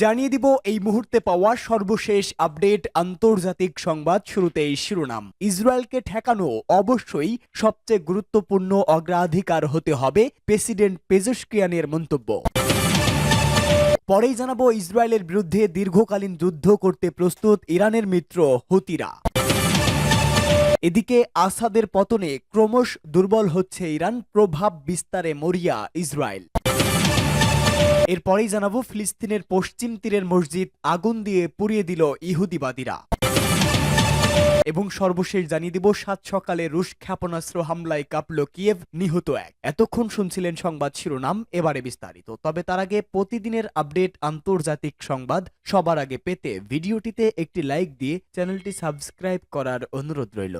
জানিয়ে দিব, এই মুহূর্তে পাওয়া সর্বশেষ আপডেট আন্তর্জাতিক সংবাদ শুরুতেই শিরোনাম। ইসরায়েলকে ঠেকানো অবশ্যই সবচেয়ে গুরুত্বপূর্ণ অগ্রাধিকার হতে হবে, প্রেসিডেন্ট পেজস্কিয়ানের মন্তব্য। পরেই জানাব, ইসরায়েলের বিরুদ্ধে দীর্ঘকালীন যুদ্ধ করতে প্রস্তুত ইরানের মিত্র হুতিরা। এদিকে আসাদের পতনে ক্রমশ দুর্বল হচ্ছে ইরান, প্রভাব বিস্তারে মরিয়া ইসরায়েল। এরপরেই জানাব ফিলিস্তিনের পশ্চিম তীরের মসজিদ আগুন দিয়ে পুড়িয়ে দিল ইহুদিবাদীরা। এবং সর্বশেষ জানিয়ে দিব, সাত সকালে রুশ ক্ষেপণাস্ত্র হামলায় কাঁপল কিয়েভ, নিহত এক। এতক্ষণ শুনছিলেন সংবাদ শিরোনাম, এবারে বিস্তারিত। তবে তার আগে প্রতিদিনের আপডেট আন্তর্জাতিক সংবাদ, সবার আগে পেতে ভিডিওটিতে একটি লাইক দিয়ে চ্যানেলটি সাবস্ক্রাইব করার অনুরোধ রইল।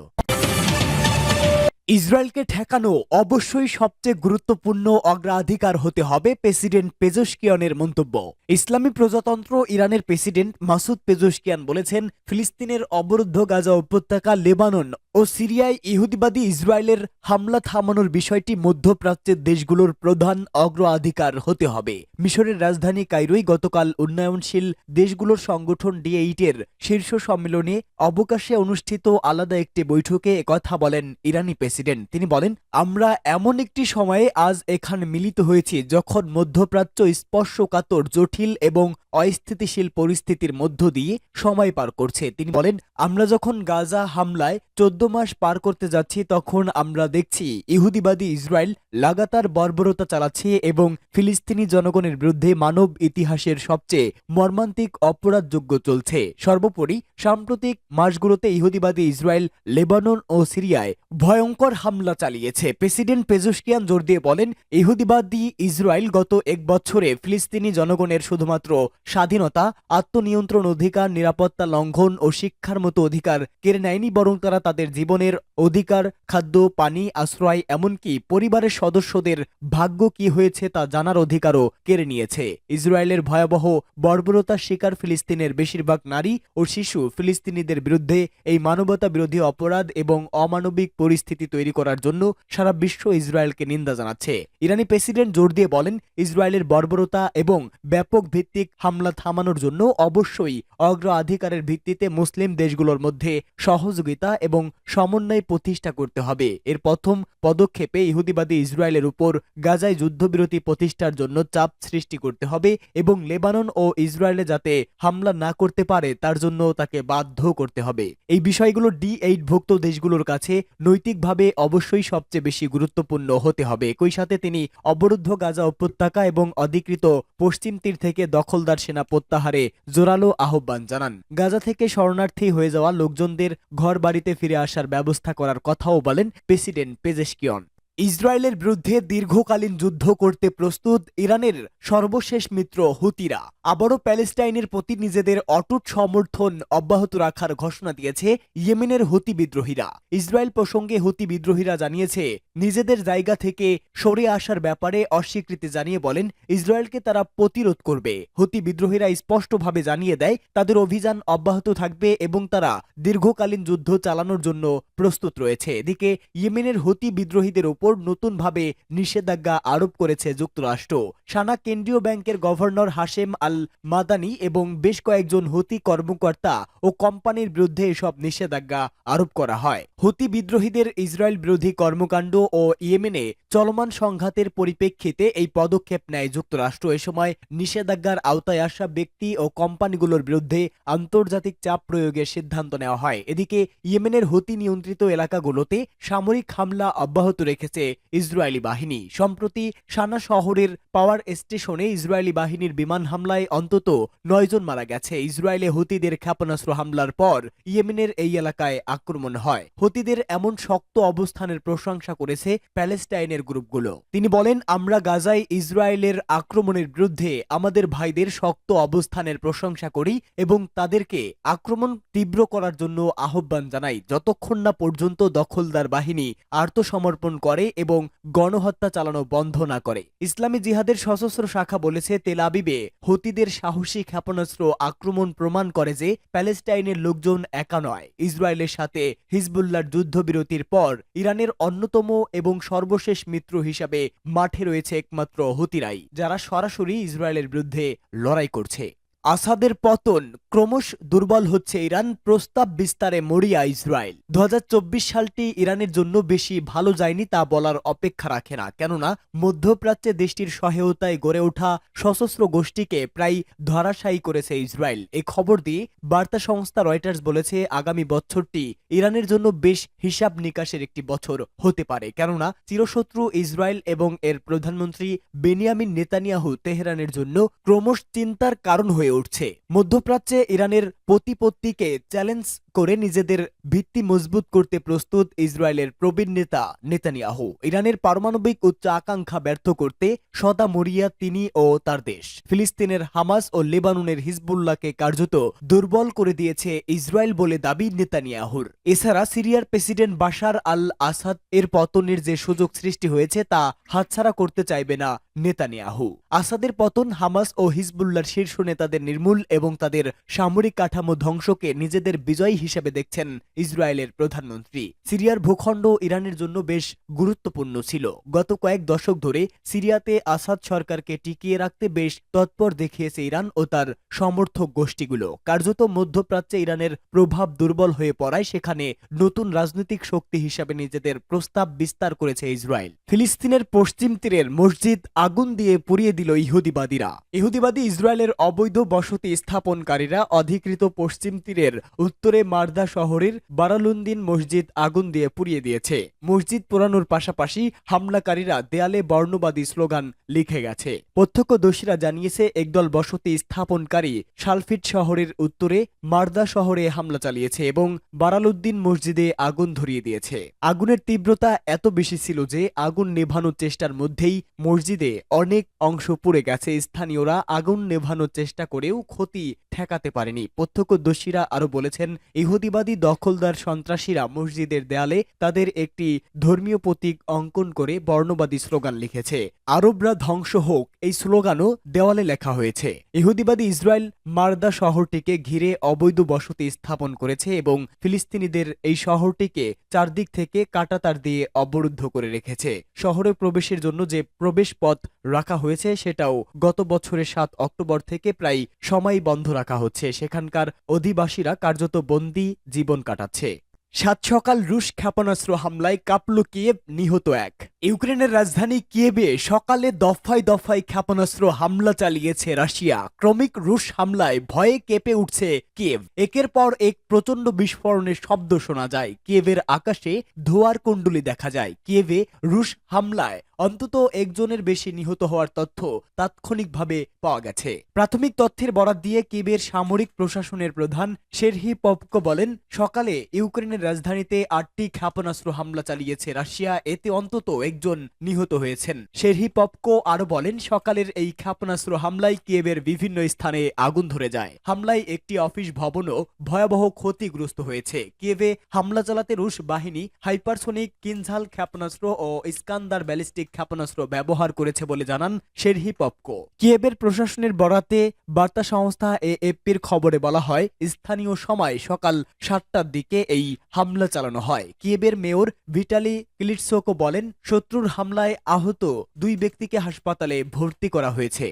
ইসরায়েলকে ঠেকানো অবশ্যই সবচেয়ে গুরুত্বপূর্ণ অগ্রাধিকার হতে হবে প্রেসিডেন্ট পেজস্কিয়নের মন্তব্য। ইসলামী প্রজাতন্ত্র ইরানের প্রেসিডেন্ট মাসুদ পেজস্কিয়ান বলেছেন, ফিলিস্তিনের অবরুদ্ধ গাজা উপত্যকা লেবানন ও সিরিয়ায় ইহুদিবাদী ইসরায়েলের হামলা থামানোর বিষয়টি মধ্যপ্রাচ্যের দেশগুলোর প্রধান অগ্রাধিকার হতে হবে। মিশরের রাজধানী কাইরোই গতকাল উন্নয়নশীল দেশগুলোর সংগঠন ডিএইটের শীর্ষ সম্মেলনে অবকাশে অনুষ্ঠিত আলাদা একটি বৈঠকে একথা বলেন ইরানি প্রেসিডেন্ট। তিনি বলেন, আমরা এমন একটি সময়ে আজ এখানে মিলিত হয়েছি যখন মধ্যপ্রাচ্য স্পর্শকাতর, জটিল এবং অস্থিতিশীল পরিস্থিতির মধ্য দিয়ে সময় পার করছে। তিনি বলেন, আমরা যখন গাজা হামলায় চোদ্দ মাস পার করতে যাচ্ছি, তখন আমরা দেখছি ইহুদিবাদী ইসরায়েল লাগাতার বর্বরতা চালাচ্ছে এবং ফিলিস্তিনি জনগণের বিরুদ্ধে মানব ইতিহাসের সবচেয়ে মর্মান্তিক অপরাধযোগ্য চলছে। সর্বোপরি, সাম্প্রতিক মাসগুলোতে ইহুদিবাদী ইসরায়েল লেবানন ও সিরিয়ায় ভয়ঙ্কর হামলা চালিয়েছে। প্রেসিডেন্ট পেজুশকিয়ান জোর দিয়ে বলেন, ইহুদিবাদী ইসরায়েল গত এক বছরে ফিলিস্তিনি জনগণের শুধুমাত্র স্বাধীনতা, আত্মনিয়ন্ত্রণ অধিকার, নিরাপত্তা লঙ্ঘন ও শিক্ষার মতো অধিকার কেড়ে নেয়নি, বরং তারা তাদের জীবনের অধিকার, খাদ্য, পানি, আশ্রয়, এমনকি পরিবারের সদস্যদের ভাগ্য কি হয়েছে তা জানার অধিকারও কেড়ে নিয়েছে। ইসরায়েলের ভয়াবহ বর্বরতার শিকার ফিলিস্তিনের বেশিরভাগ নারী ও শিশু ফিলিস্তিনিদের বিরুদ্ধে এই মানবতা বিরোধী অপরাধ এবং অমানবিক পরিস্থিতি তৈরি করার জন্য সারা বিশ্ব ইসরায়েলকে নিন্দা জানাচ্ছে। ইরানি প্রেসিডেন্ট জোর দিয়ে বলেন, ইসরায়েলের বর্বরতা এবং ব্যাপক ভিত্তিক হামলা থামানোর জন্য অবশ্যই অগ্রাধিকারের ভিত্তিতে মুসলিম দেশগুলোর মধ্যে সহযোগিতা এবং সমন্বয় প্রতিষ্ঠা করতে হবে। এর প্রথম পদক্ষেপে ইহুদিবাদী ইসরায়েলের উপর গাজায় যুদ্ধবিরতি প্রতিষ্ঠার জন্য চাপ সৃষ্টি করতে হবে এবং লেবানন ও ইসরায়েলে যাতে হামলা না করতে পারে, তার জন্য তাকে বাধ্য করতে হবে। এই বিষয়গুলো ডি এইট ভুক্ত দেশগুলোর কাছে নৈতিকভাবে অবশ্যই সবচেয়ে বেশি গুরুত্বপূর্ণ হতে হবে। একই সাথে তিনি অবরুদ্ধ গাজা উপত্যকা এবং অধিকৃত পশ্চিম তীর থেকে দখলদার সেনা প্রত্যাহারে জোরালো আহ্বান জানান। গাজা থেকে শরণার্থী হয়ে যাওয়া লোকজনদের ঘর বাড়িতে ফিরে আসার ব্যবস্থা করার কথাও বলেন প্রেসিডেন্ট পেজেশকিয়ন। ইসরায়েলের বিরুদ্ধে দীর্ঘকালীন যুদ্ধ করতে প্রস্তুত ইরানের সর্বশেষ মিত্র হুতিরা। আবারও প্যালেস্টাইনের প্রতি নিজেদের অটুট সমর্থন অব্যাহত রাখার ঘোষণা দিয়েছে ইয়েমেনের হুতি বিদ্রোহীরা। ইসরায়েল প্রসঙ্গে হুতি বিদ্রোহীরা জানিয়েছে, নিজেদের জায়গা থেকে সরে আসার ব্যাপারে অস্বীকৃতি জানিয়ে বলেন, ইসরায়েলকে তারা প্রতিরোধ করবে। হুতি বিদ্রোহীরা স্পষ্টভাবে জানিয়ে দেয়, তাদের অভিযান অব্যাহত থাকবে এবং তারা দীর্ঘকালীন যুদ্ধ চালানোর জন্য প্রস্তুত রয়েছে। এদিকে, ইয়েমেনের হুতি বিদ্রোহীদের ওপর নতুনভাবে নিষেধাজ্ঞা আরোপ করেছে যুক্তরাষ্ট্র। সানা কেন্দ্রীয় ব্যাংকের গভর্নর হাশেম আল মাদানি এবং বেশ কয়েকজন হতি কর্মকর্তা ও কোম্পানির বিরুদ্ধে এসব নিষেধাজ্ঞা আরোপ করা হয়। হতি বিদ্রোহীদের ইসরায়েল বিরোধী কর্মকাণ্ড ও ইয়েমেনে চলমান সংঘাতের পরিপ্রেক্ষিতে এই পদক্ষেপ নেয় যুক্তরাষ্ট্র। এ সময় নিষেধাজ্ঞার আওতায় আসা ব্যক্তি ও কোম্পানিগুলোর বিরুদ্ধে আন্তর্জাতিক চাপ প্রয়োগের সিদ্ধান্ত নেওয়া হয়। এদিকে ইয়েমেনের হতি নিয়ন্ত্রিত এলাকাগুলোতে সামরিক হামলা অব্যাহত রেখেছে ইসরায়েলি বাহিনী। সম্প্রতি সানা শহরের পাওয়ার স্টেশনে ইসরায়েলি বাহিনীর বিমান হামলায় অন্তত নয়জন মারা গেছে। ইসরায়েলে হতিদের ক্ষেপণাস্ত্র হামলার পর ইয়েমেনের এই এলাকায় আক্রমণ হয়। হতিদের এমন শক্ত অবস্থানের প্রশংসা করেছে প্যালেস্টাইনের গ্রুপগুলো। তিনি বলেন, আমরা গাজায় ইসরায়েলের আক্রমণের বিরুদ্ধে আমাদের ভাইদের শক্ত অবস্থানের প্রশংসা করি এবং তাদেরকে আক্রমণ তীব্র করার জন্য আহ্বান জানাই। যতক্ষণ না পর্যন্ত দখলদার বাহিনী আত্মসমর্পণ করে এবং গণহত্যা চালানো বন্ধ না করে। ইসলামী জিহাদের সশস্ত্র শাখা বলেছে, তেল আবিবে হুতিদের সাহসী ক্ষেপণাস্ত্র আক্রমণ প্রমাণ করে যে প্যালেস্টাইনের লোকজন একা নয়। ইসরায়েলের সাথে হিজবুল্লার যুদ্ধবিরতির পর ইরানের অন্যতম এবং সর্বশেষ মিত্র হিসাবে মাঠে রয়েছে একমাত্র হতিরাই যারা সরাসরি ইসরায়েলের বিরুদ্ধে লড়াই করছে। আসাদের পতন ক্রমশ দুর্বল হচ্ছে ইরান প্রস্তাব বিস্তারে মরিয়া ইসরায়েল। দুহাজার চব্বিশ সালটি ইরানের জন্য বেশি ভালো যায়নি তা বলার অপেক্ষা রাখে না। কেননা, মধ্যপ্রাচ্যে দেশটির সহায়তায় গড়ে ওঠা সশস্ত্র গোষ্ঠীকে প্রায় ধরাশায়ী করেছে ইসরায়েল। এই খবর দিয়ে বার্তা সংস্থা রয়টার্স বলেছে, আগামী বছরটি ইরানের জন্য বেশ হিসাব নিকাশের একটি বছর হতে পারে। কেননা, চিরশত্রু ইসরায়েল এবং এর প্রধানমন্ত্রী বেনিয়ামিন নেতানিয়াহু তেহরানের জন্য ক্রমশ চিন্তার কারণ হয়ে উঠছে। মধ্যপ্রাচ্যে ইরানের প্রতিপত্তিকে চ্যালেঞ্জ করে নিজেদের ভিত্তি মজবুত করতে প্রস্তুত ইসরায়েলের প্রবীণ নেতা নেতানিয়াহু। ইরানের পারমাণবিক উচ্চ আকাঙ্ক্ষা ব্যর্থ করতে সদা মরিয়া তিনি ও তার দেশ। ফিলিস্তিনের হামাস ও লেবাননের হিজবুল্লাহকে কার্যত দুর্বল করে দিয়েছে ইসরায়েল বলে দাবি নেতানিয়াহুর। এছাড়া সিরিয়ার প্রেসিডেন্ট বাশার আল আসাদ এর পতনের যে সুযোগ সৃষ্টি হয়েছে তা হাতছাড়া করতে চাইবে না নেতানিয়াহু। আসাদের পতন হামাস ও হিজবুল্লার শীর্ষ নেতাদের নির্মূল এবং তাদের সামরিক কাঠামো ধ্বংসকে নিজেদের বিজয় হিসেবে দেখছেন ইসরায়েলের প্রধানমন্ত্রী। সিরিয়ার ভূখণ্ড ইরানের জন্য বেশ গুরুত্বপূর্ণ ছিল। গত কয়েক দশক ধরে সিরিয়াতে আসাদ সরকারকে টিকিয়ে রাখতে বেশ তৎপর দেখিয়েছে ইরান ও তার সমর্থক গোষ্ঠীগুলো। কার্যত মধ্যপ্রাচ্যে ইরানের প্রভাব দুর্বল হয়ে পড়ায় সেখানে নতুন রাজনৈতিক শক্তি হিসাবে নিজেদের প্রস্তাব বিস্তার করেছে ইসরায়েল। ফিলিস্তিনের পশ্চিম তীরের মসজিদ আগুন দিয়ে পুড়িয়ে দিল ইহুদিবাদীরা। ইহুদিবাদী ইসরায়েলের অবৈধ বসতি স্থাপনকারীরা অধিকৃত পশ্চিম তীরের উত্তরে মার্দা শহরের বারালুন্দিন মসজিদ আগুন দিয়ে পুড়িয়ে দিয়েছে। মসজিদ পোড়ানোর পাশাপাশি হামলাকারীরা দেয়ালে বর্ণবাদী স্লোগান লিখে গেছে। প্রত্যক্ষদর্শীরা জানিয়েছে, একদল বসতি স্থাপনকারী শালফিট শহরের উত্তরে মার্দা শহরে হামলা চালিয়েছে এবং বারালুদ্দিন মসজিদে আগুন ধরিয়ে দিয়েছে। আগুনের তীব্রতা এত বেশি ছিল যে আগুন নেভানোর চেষ্টার মধ্যেই মসজিদে অনেক অংশ পুড়ে গেছে। স্থানীয়রা আগুন নেভানোর চেষ্টা これをコティ ঠেকাতে পারেনি। প্রত্যক্ষদর্শীরা আরও বলেছেন, ইহুদিবাদী দখলদার সন্ত্রাসীরা মসজিদের দেয়ালে তাদের একটি ধর্মীয় প্রতীক অঙ্কন করে বর্ণবাদী স্লোগান লিখেছে। আরবরা ধ্বংস হোক, এই স্লোগানও দেওয়ালে লেখা হয়েছে। ইহুদিবাদী ইসরায়েল মার্দা শহরটিকে ঘিরে অবৈধ বসতি স্থাপন করেছে এবং ফিলিস্তিনিদের এই শহরটিকে চারদিক থেকে কাটাতার দিয়ে অবরুদ্ধ করে রেখেছে। শহরে প্রবেশের জন্য যে প্রবেশ পথ রাখা হয়েছে সেটাও গত বছরের সাত অক্টোবর থেকে প্রায় সময় বন্ধ রাখা হচ্ছে, সেখানকার অধিবাসীরা কার্যত বন্দি জীবন কাটাচ্ছে। সাত সকাল রুশ ক্ষেপণাস্ত্র হামলায় কাপলুকিয়ে নিহত এক। ইউক্রেনের রাজধানী কিয়েভে সকালে দফায় দফায় ক্ষেপণাস্ত্র হামলা চালিয়েছে রাশিয়া। ক্রমিক রুশ হামলায় ভয়ে কেঁপে উঠছে কিয়েভ। একের পর এক প্রচণ্ড বিস্ফোরণের শব্দ শোনা যায়। কিয়েভের আকাশে ধোয়ার কুণ্ডলি দেখা যায়। কিয়েভে রুশ হামলায় অন্তত একজনের বেশি নিহত হওয়ার তথ্য তাৎক্ষণিকভাবে পাওয়া গেছে। প্রাথমিক তথ্যের বরাত দিয়ে কিবের সামরিক প্রশাসনের প্রধান শেরহি পপকো বলেন, সকালে ইউক্রেনের রাজধানীতে আটটি ক্ষেপণাস্ত্র হামলা চালিয়েছে রাশিয়া। এতে অন্তত একজন নিহত হয়েছেন। শেরহি পপকো আরও বলেন, সকালের এই ক্ষেপণাস্ত্র হামলায় কিয়েবের বিভিন্ন স্থানে আগুন ধরে যায়। হামলায় একটি অফিস ভবনও ভয়াবহ ক্ষতিগ্রস্ত হয়েছে। কিয়েভে হামলা চালাতে রুশ বাহিনী হাইপারসোনিক কিনঝাল ক্ষেপণাস্ত্র ও ইস্কান্দার ব্যালিস্টিক ক্ষেপণাস্ত্র ব্যবহার করেছে বলে জানান শেরহি পপকো। কিয়েবের প্রশাসনের বরাতে বার্তা সংস্থা এএফপির খবরে বলা হয়, স্থানীয় সময় সকাল সাতটার দিকে এই হামলা চালানো হয়। কিয়েবের মেয়র ভিটালি ক্লিটসোকো বলেন শত্রুর হামলায় আহত দুই ব্যক্তিকে হাসপাতালে ভর্তি করা হয়েছে।